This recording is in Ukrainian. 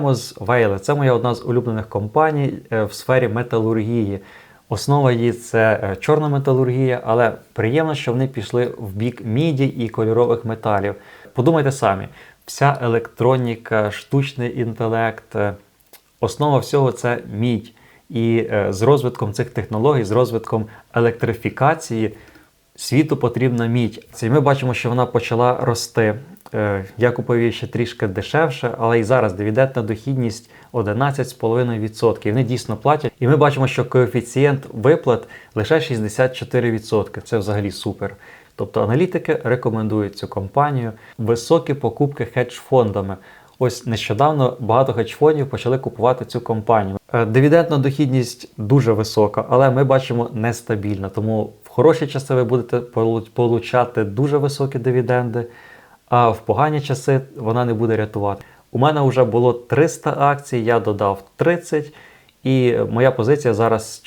З Вейле. Це моя одна з улюблених компаній е, в сфері металургії. Основа її це е, чорна металургія, але приємно, що вони пішли в бік міді і кольорових металів. Подумайте самі, вся електроніка, штучний інтелект, е, основа всього це мідь. І з розвитком цих технологій, з розвитком електрифікації світу потрібна мідь. Це ми бачимо, що вона почала рости. Е, Я купив її ще трішки дешевше, але і зараз дивідендна дохідність 11,5%. Вони дійсно платять. І ми бачимо, що коефіцієнт виплат лише 64%. Це взагалі супер. Тобто аналітики рекомендують цю компанію. Високі покупки хедж-фондами. Ось нещодавно багато хедж-фондів почали купувати цю компанію. Е, Дивідендна дохідність дуже висока, але ми бачимо нестабільна. Тому в хороші часи ви будете получати дуже високі дивіденди, а в погані часи вона не буде рятувати. У мене вже було 300 акцій, я додав 30, і моя позиція зараз